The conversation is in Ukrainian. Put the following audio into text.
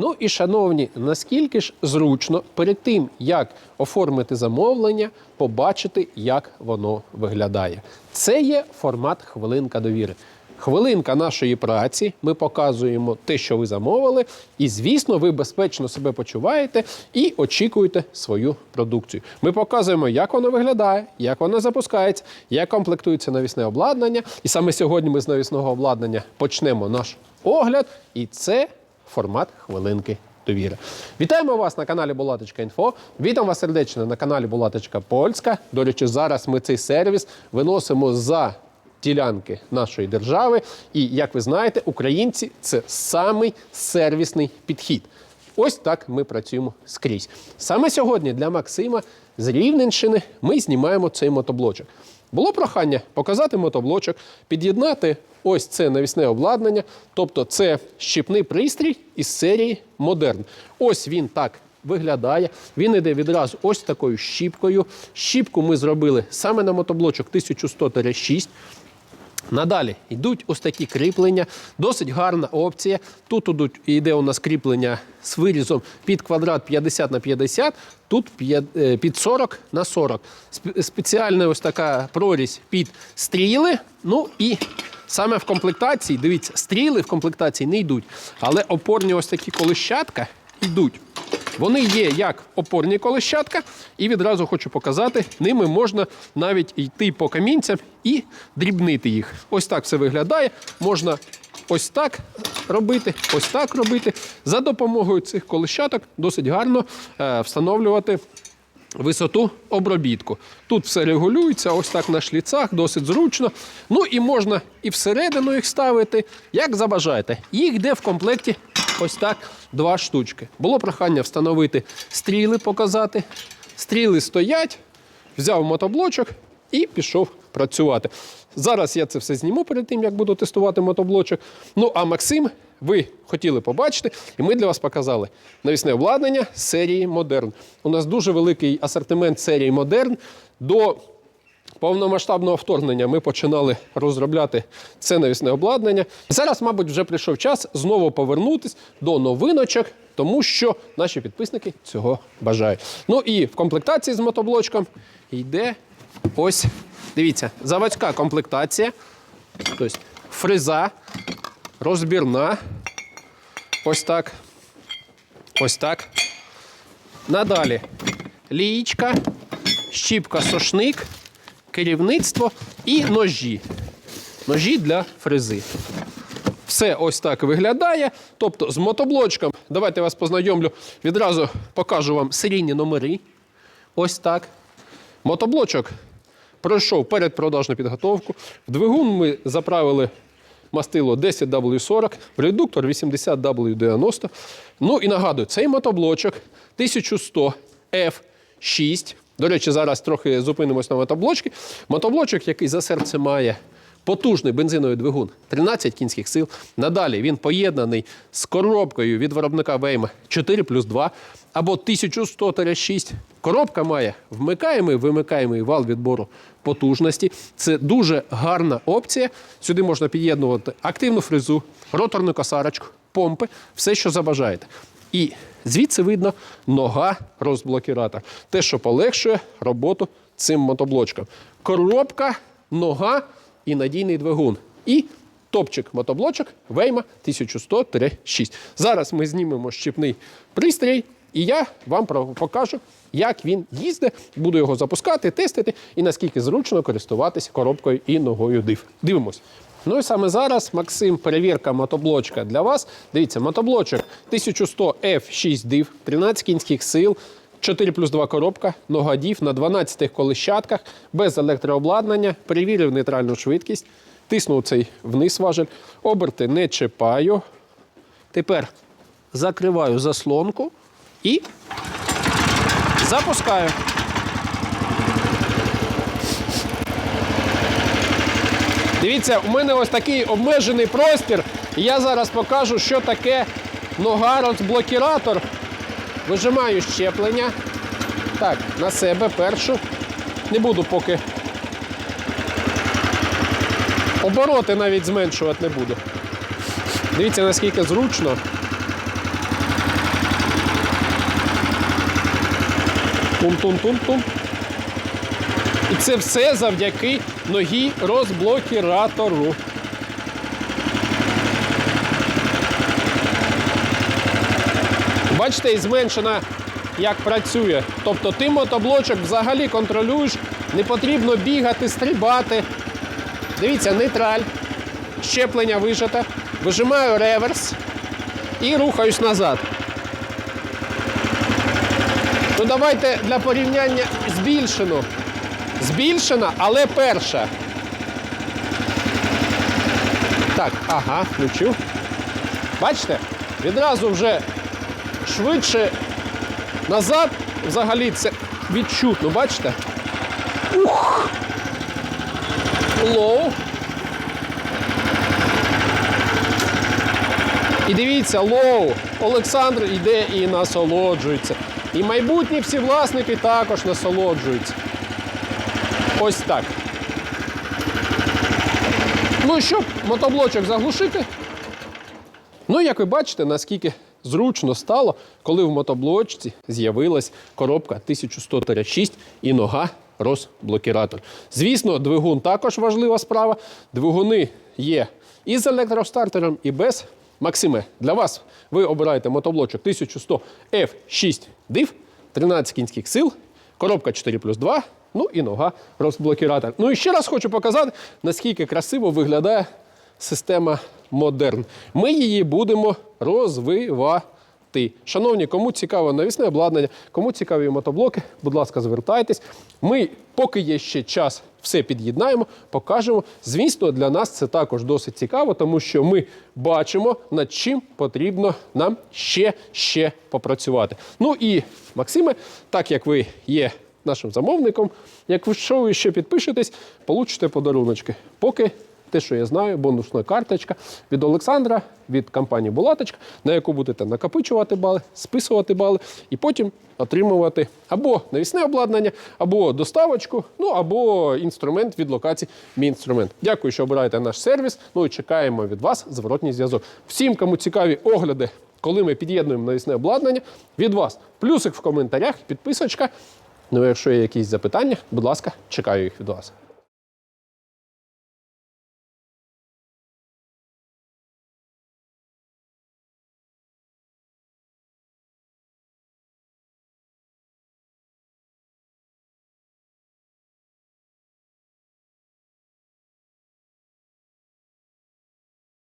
Ну і шановні, наскільки ж зручно перед тим, як оформити замовлення, побачити, як воно виглядає. Це є формат хвилинка довіри. Хвилинка нашої праці. Ми показуємо те, що ви замовили, і звісно, ви безпечно себе почуваєте і очікуєте свою продукцію. Ми показуємо, як воно виглядає, як воно запускається, як комплектується навісне обладнання. І саме сьогодні ми з навісного обладнання почнемо наш огляд. І це формат хвилинки довіри. Вітаємо вас на каналі Булаточка.Інфо. Вітаємо вас сердечно на каналі Булаточка Польська. До речі, зараз ми цей сервіс виносимо за ділянки нашої держави. І як ви знаєте, українці це самий сервісний підхід. Ось так ми працюємо скрізь. Саме сьогодні для Максима з Рівненщини ми знімаємо цей мотоблочок. Було прохання показати мотоблочок, під'єднати ось це навісне обладнання, тобто це щіпний пристрій із серії Модерн. Ось він так виглядає. Він іде відразу ось такою щіпкою. Щіпку ми зробили саме на мотоблочок 1100-6. Надалі йдуть ось такі кріплення, досить гарна опція. Тут ідуть, йде у нас кріплення з вирізом під квадрат 50 на 50, тут е, під 40 на 40. Спеціальна ось така прорізь під стріли. Ну і саме в комплектації, дивіться, стріли в комплектації не йдуть, але опорні ось такі колищатка йдуть. Вони є як опорні колищатка, і відразу хочу показати, ними можна навіть йти по камінцям і дрібнити їх. Ось так все виглядає. Можна ось так робити, ось так робити. За допомогою цих колищаток досить гарно е, встановлювати висоту обробітку. Тут все регулюється, ось так на шліцах, досить зручно. Ну і можна і всередину їх ставити, як забажаєте. Їх йде в комплекті ось так два штучки. Було прохання встановити стріли, показати. Стріли стоять, взяв мотоблочок і пішов працювати. Зараз я це все зніму перед тим, як буду тестувати мотоблочок. Ну а Максим, ви хотіли побачити, і ми для вас показали навісне обладнання серії Модерн. У нас дуже великий асортимент серії Модерн. До повномасштабного вторгнення ми починали розробляти це навісне обладнання. Зараз, мабуть, вже прийшов час знову повернутись до новиночок, тому що наші підписники цього бажають. Ну і в комплектації з мотоблочком йде ось, дивіться, заводська комплектація, тобто фреза, розбірна. Ось так. Ось так. Надалі лієчка, щіпка сошник, керівництво і ножі. Ножі для фрези. Все ось так виглядає. Тобто з мотоблочком, давайте вас познайомлю, відразу покажу вам серійні номери. Ось так. Мотоблочок пройшов передпродажну підготовку. В двигун ми заправили мастило 10W40, в редуктор 80W90. Ну і нагадую, цей мотоблочок 1100 F6. До речі, зараз трохи зупинимось на мотоблочки. Мотоблочок, який за серце має потужний бензиновий двигун 13 кінських сил. Надалі він поєднаний з коробкою від виробника Вейма 4 плюс 2 або 1100-6. Коробка має вмикаємий, вимикаємий вал відбору потужності. Це дуже гарна опція. Сюди можна під'єднувати активну фрезу, роторну косарочку, помпи, все, що забажаєте. І звідси видно нога розблокіратор. Те, що полегшує роботу цим мотоблочком. Коробка, нога і надійний двигун. І топчик мотоблочок Вейма 1100-6. Зараз ми знімемо щіпний пристрій, і я вам покажу, як він їздить. Буду його запускати, тестити і наскільки зручно користуватися коробкою і ногою див. Дивимось. Ну і саме зараз, Максим, перевірка мотоблочка для вас. Дивіться, мотоблочок 1100 F6 див, 13 кінських сил. 4 плюс 2 коробка, нога дів на 12 колищатках, без електрообладнання, перевірив нейтральну швидкість, тиснув цей вниз важель, оберти не чіпаю. Тепер закриваю заслонку і запускаю. Дивіться, у мене ось такий обмежений простір. Я зараз покажу, що таке нога розблокіратор. Вижимаю щеплення. Так, на себе першу. Не буду поки. Обороти навіть зменшувати не буду. Дивіться, наскільки зручно. Тум-тум-тум-тум. І це все завдяки ногі розблокіратору. Бачите, і зменшена як працює. Тобто ти мотоблочок взагалі контролюєш, не потрібно бігати, стрибати. Дивіться, нейтраль, щеплення вижата, вижимаю реверс і рухаюсь назад. Ну давайте для порівняння збільшену. Збільшена, але перша. Так, ага, включу. Бачите? Відразу вже швидше назад. Взагалі це відчутно, бачите? Ух! Лоу. І дивіться, лоу. Олександр йде і насолоджується. І майбутні всі власники також насолоджуються. Ось так. Ну і щоб мотоблочок заглушити. Ну, як ви бачите, наскільки зручно стало, коли в мотоблочці з'явилась коробка 1100-6 і нога розблокіратор. Звісно, двигун також важлива справа. Двигуни є і з електростартером, і без. Максиме, для вас ви обираєте мотоблочок 1100 F6 DIV, 13 кінських сил, коробка 4 плюс 2, ну і нога розблокіратор. Ну і ще раз хочу показати, наскільки красиво виглядає система Модерн. Ми її будемо розвивати. Шановні, кому цікаво навісне обладнання, кому цікаві мотоблоки, будь ласка, звертайтесь. Ми, поки є ще час, все під'єднаємо, покажемо. Звісно, для нас це також досить цікаво, тому що ми бачимо, над чим потрібно нам ще, ще попрацювати. Ну і Максиме, так як ви є нашим замовником, як ви ви ще підпишетесь, получите подаруночки. Поки те, що я знаю, бонусна карточка від Олександра, від компанії Булаточка, на яку будете накопичувати бали, списувати бали і потім отримувати або навісне обладнання, або доставочку, ну або інструмент від локації Мій інструмент. Дякую, що обираєте наш сервіс. Ну і чекаємо від вас зворотній зв'язок. Всім, кому цікаві огляди, коли ми під'єднуємо навісне обладнання, від вас плюсик в коментарях, підписочка. Ну, якщо є якісь запитання, будь ласка, чекаю їх від вас.